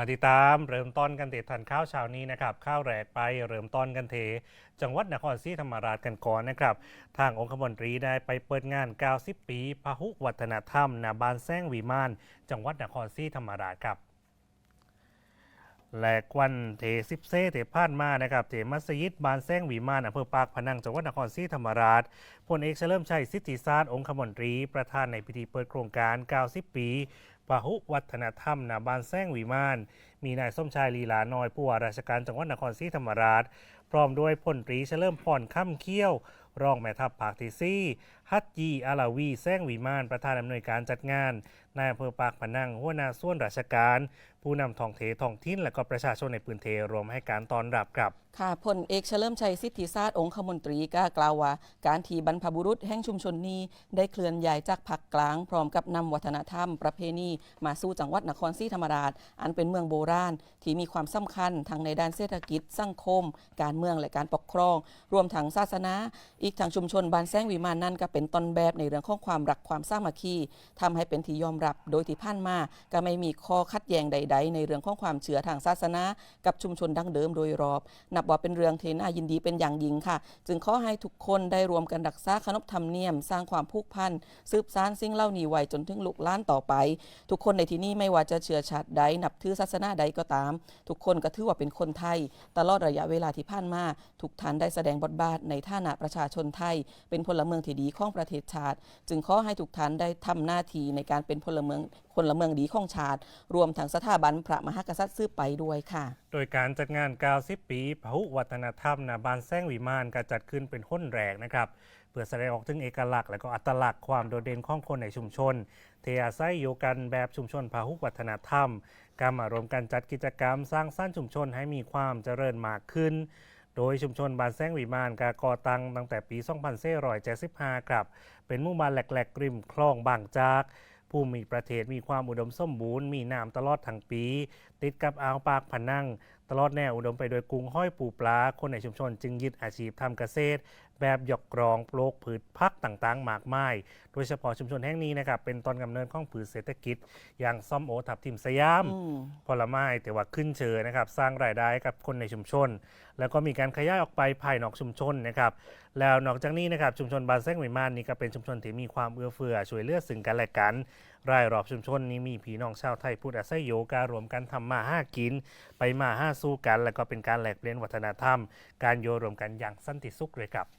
มาติดตามเริ่มต้นกันเตะทันข้าวเช้านี้นะครับข้าวแรกไปเริ่มต้นกันเท จังหวัดนครศรีธรรมราชกันก่อนนะครับ ทางองคมนตรีได้ไปเปิดงาน 90 ปีพหุวัฒนธรรมนาบานแซงวีมาน จังหวัดนครศรีธรรมราชครับ และวันเทซิบเซเทพานมานะครับเทมัสยิดบานแซงวีมานอำเภอปากพนังจังหวัดนครศรีธรรมราชพลเอกเฉลิมชัยสิทธิศาสตร์องคมนตรี ประธานในพิธีเปิดโครงการ 90 ปีพหุวัฒนธรรมนาบานแซงวีมาน มีนายส้มชายลีลาน้อยผู้ว่าราชการจังหวัดนครศรีธรรมราช พร้อมด้วยพลตรีเฉลิมพรค่ำเขี้ยว รองแม่ทัพภาคที่ซี่ฮัตยีอาลาวีแซงวีมาน ประธานอำนวยการจัดงานนายอำเภอปากพนังหัวหน้าส่วนราชการ ผู้นำท้องเทท้องถิ่นและก็ประชาชนในพื้นเทรวมให้การต้อนรับครับ ค่ะพลเอกเฉลิมชัยสิทธิศาสตร์องคมนตรีก็กล่าวว่า การที่บรรพบุรุษแห่งชุมชนนี้ ได้เคลื่อนย้ายจากภาคกลาง พร้อมกับนำวัฒนธรรม ประเพณีมาสู่จังหวัดนครศรีธรรมราช อันเป็นเมืองโบราณ ที่มีความสำคัญทั้งในด้านเศรษฐกิจ สังคม การเมืองและการปกครอง รวมทั้งศาสนา อีกทางชุมชนบานแซงวิมานนั่นก็เป็นต้นแบบในเรื่องของความรักความสามัคคีทำให้เป็นที่ยอมรับโดยที่ผ่านมา ก็ไม่มีข้อขัดแย้งใด ๆ ในเรื่องของความเชื่อทางศาสนา กับชุมชนดั้งเดิมโดยรอบ นับว่าเป็นเรื่องที่น่ายินดีเป็นอย่างยิ่งค่ะ จึงขอให้ทุกคนได้รวมกันรักษาขนบธรรมเนียม สร้างความผูกพันสืบสานสิ่งเล่านี้ไว้จนถึงลูกล้านต่อไป ทุกคนในที่นี้ไม่ว่าจะเชื้อชาติใดนับถือศาสนาใดก็ตาม ทุกคนก็ถือว่าเป็นคนไทย ตลอดระยะเวลาที่ผ่านมาทุกท่านได้แสดงบทบาทในฐานะประชาชนไทย เป็นพลเมืองที่ดีของประเทศชาติ จึงขอให้ทุกท่านได้ทำหน้าที่ในการเป็นพลเมืองพละเมืองดีของชาติ รวมทั้งสถาบันพระมหากษัตริย์สืบไปด้วยค่ะ โดยการจัดงาน90ปีพหุวัฒนธรรมนาบานแซงวิมานก็จัดขึ้นเป็นห้นแรกนะครับเพื่อแสดงออกถึงเอกลักษณ์และก็อัตลักษณ์ความโดดเด่นของคนในชุมชนเทอาศัยอยู่กันแบบชุมชนพหุวัฒนธรรมการมารวมกันจัดกิจกรรมสร้างสร้างชุมชนให้มีความเจริญมากขึ้นโดยชุมชนบานแซงวิมานกาก่อตั้งตั้งแต่ปี 2475 ครับ เป็นหมู่บ้านแหลกๆริมคลองบางจาก ผู้มีประเทศมีความอุดมสมบูรณ์มีน้ำตลอดทั้งปี ติดกับอ่าวปากผนัง ตลอดแนวอุดมไปโดวยกุ้งห้อยปูปลา คนในชุมชนจึงยึดอาชีพทำเกษตร แบบหยอกกรองปลูกพืชพักต่างๆ มากมาย โดยเฉพาะชุมชนแห่งนี้นะครับเป็นต้นกำเนิดของผืชเศรษฐกิจ อย่างส้มโอทับทิมสยามอืมผลไม้แต่ว่าขึ้นเชอนะครับสร้างรายได้ให้กับคนในชุมชน แล้วก็มีการขยายออกไปภายนอกชุมชนนะครับแล้วนอกจากนี้นะครับชุมชนบานแซงวิมานนี่ก็เป็นชุมชนที่มีความเอื้อเฟื้อช่วยเหลือซึ่งกันและกันรายรอบชุมชนนี้มีพี่น้องชาวไทยพุทธอาศัยโยการรวมกันทำมาห้ากิน ไปมาห้าสู้กัน แล้วก็เป็นการแลกเปลี่ยนวัฒนธรรม การโยรวมกันอย่างสันติสุขเลยครับ